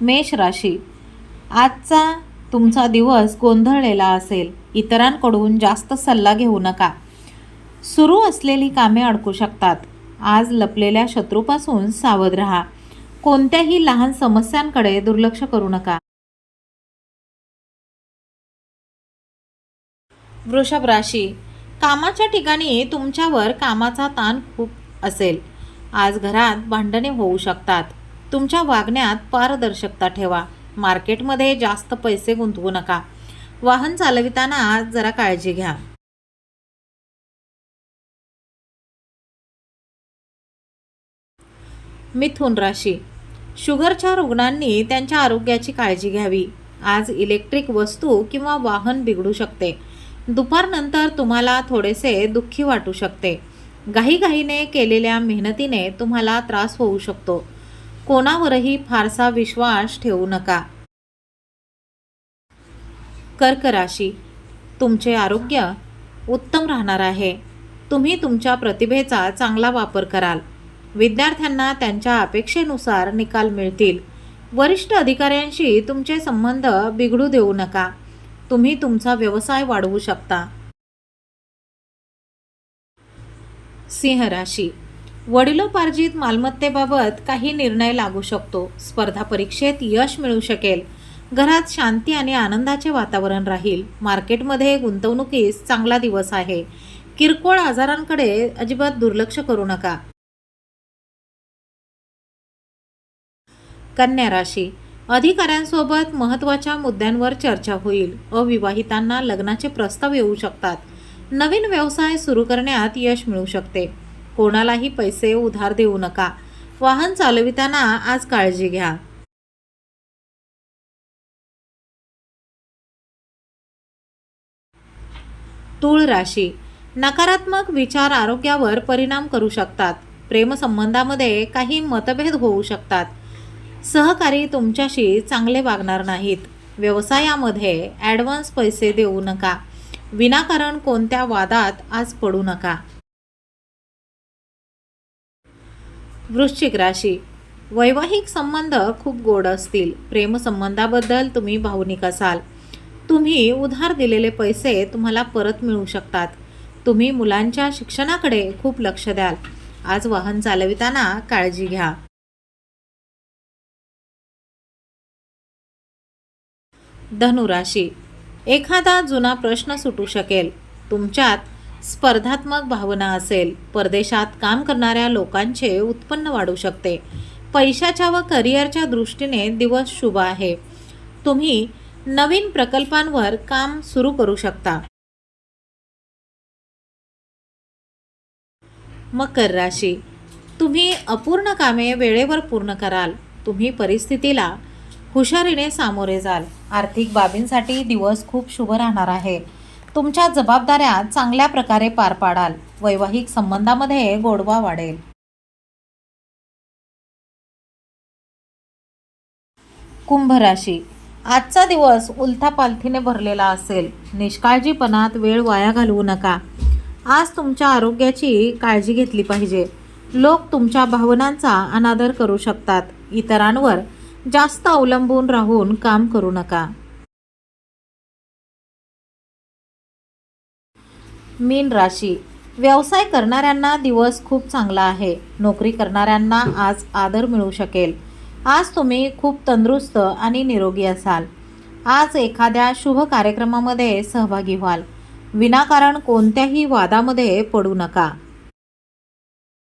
मेष राशी. आजचा तुमचा दिवस गोंधळलेला असेल. इतरांकडून जास्त सल्ला घेऊ नका. सुरू असलेली कामे अडकू शकतात. आज लपलेल्या शत्रूपासून सावध राहा. कोणत्याही लहान समस्यांकडे दुर्लक्ष करू नका. वृषभ राशी. कामाच्या ठिकाणी तुमच्यावर कामाचा ताण खूप असेल. आज घरात भांडणे होऊ शकतात. तुमच्या वागण्यात पारदर्शकता ठेवा. मार्केटमध्ये जास्त पैसे गुंतवू नका. वाहन चालविताना जरा काळजी घ्या. मिथुन राशी. शुगरच्या रुग्णांनी त्यांच्या आरोग्याची काळजी घ्यावी. आज इलेक्ट्रिक वस्तू किंवा वाहन बिघडू शकते. दुपारनंतर तुम्हाला थोडेसे दुःखी वाटू शकते. घाईघाईने केलेल्या मेहनतीने तुम्हाला त्रास होऊ शकतो. कोणावरही फारसा विश्वास ठेवू नका. कर्क राशी. तुमचे आरोग्य उत्तम राहणार आहे. तुम्ही तुमच्या प्रतिभेचा चांगला वापर कराल. विद्यार्थ्यांना त्यांच्या अपेक्षेनुसार निकाल मिळतील. वरिष्ठ अधिकाऱ्यांशी तुमचे संबंध बिघडू देऊ नका. तुम्ही तुमचा व्यवसाय वाढवू शकता. सिंह राशी. वडिलोपार्जित मालमत्तेबाबत काही निर्णय लागू शकतो. स्पर्धा परीक्षेत यश मिळू शकेल. घरात शांती आणि आनंदाचे वातावरण राहील. मार्केटमध्ये गुंतवणुकीस चांगला दिवस आहे. किरकोळ आजारांकडे अजिबात दुर्लक्ष करू नका. कन्या राशी. अधिकाऱ्यांसोबत महत्त्वाच्या मुद्द्यांवर चर्चा होईल. अविवाहितांना लग्नाचे प्रस्ताव येऊ शकतात. नवीन व्यवसाय सुरू करण्यात यश मिळू शकते. कोणालाही पैसे उधार देऊ नका. वाहन चालविताना आज काळजी घ्या. तूळ राशी. नकारात्मक विचार आरोग्यावर परिणाम करू शकतात. प्रेमसंबंधामध्ये काही मतभेद होऊ शकतात. सहकारी तुमच्याशी चांगले वागणार नाहीत. व्यवसायामध्ये ॲडव्हान्स पैसे देऊ नका. विनाकारण कोणत्या वादात आज पडू नका. वृश्चिक राशी. वैवाहिक संबंध खूप गोड असतील. प्रेमसंबंधाबद्दल तुम्ही भावनिक असाल. तुम्ही उधार दिलेले पैसे तुम्हाला परत मिळू शकतात. तुम्ही मुलांच्या शिक्षणाकडे खूप लक्ष द्याल. आज वाहन चालविताना काळजी घ्या. धनुराशी एखादा जुना प्रश्न सुटू शकेल. तुमच्यात स्पर्धात्मक भावना असेल परदेशात काम करणाऱ्या लोकांचे उत्पन्न वाढू शकते. पैशाच्या व करिअरच्या दृष्टीने दिवस शुभ आहे. तुम्ही नवीन प्रकल्पांवर काम सुरू करू शकता. मकर राशी. तुम्ही अपूर्ण कामे वेळेवर पूर्ण कराल. तुम्ही परिस्थितीला हुशारीने सामोरे जाल. आर्थिक बाबींसाठी दिवस खूप शुभ राहणार आहे. तुमच्या जबाबदाऱ्या चांगल्या प्रकारे पार पाडाल. वैवाहिक संबंधामध्ये गोडवा वाढेल. कुंभ राशी. आजचा दिवस उलथापालथीने भरलेला असेल. निष्काळजीपणात वेळ वाया घालवू नका. आज तुमच्या आरोग्याची काळजी घेतली पाहिजे. लोक तुमच्या भावनांचा अनादर करू शकतात. इतरांवर जास्त अवलंबून राहून काम करू नका. मीन राशी. व्यवसाय करणाऱ्यांना दिवस खूप चांगला आहे. नोकरी करणाऱ्यांना आज आदर मिळू शकेल. आज तुम्ही खूप तंदुरुस्त आणि निरोगी असाल. आज एखाद्या शुभ कार्यक्रमामध्ये सहभागी व्हाल. विनाकारण कोणत्याही वादामध्ये पडू नका.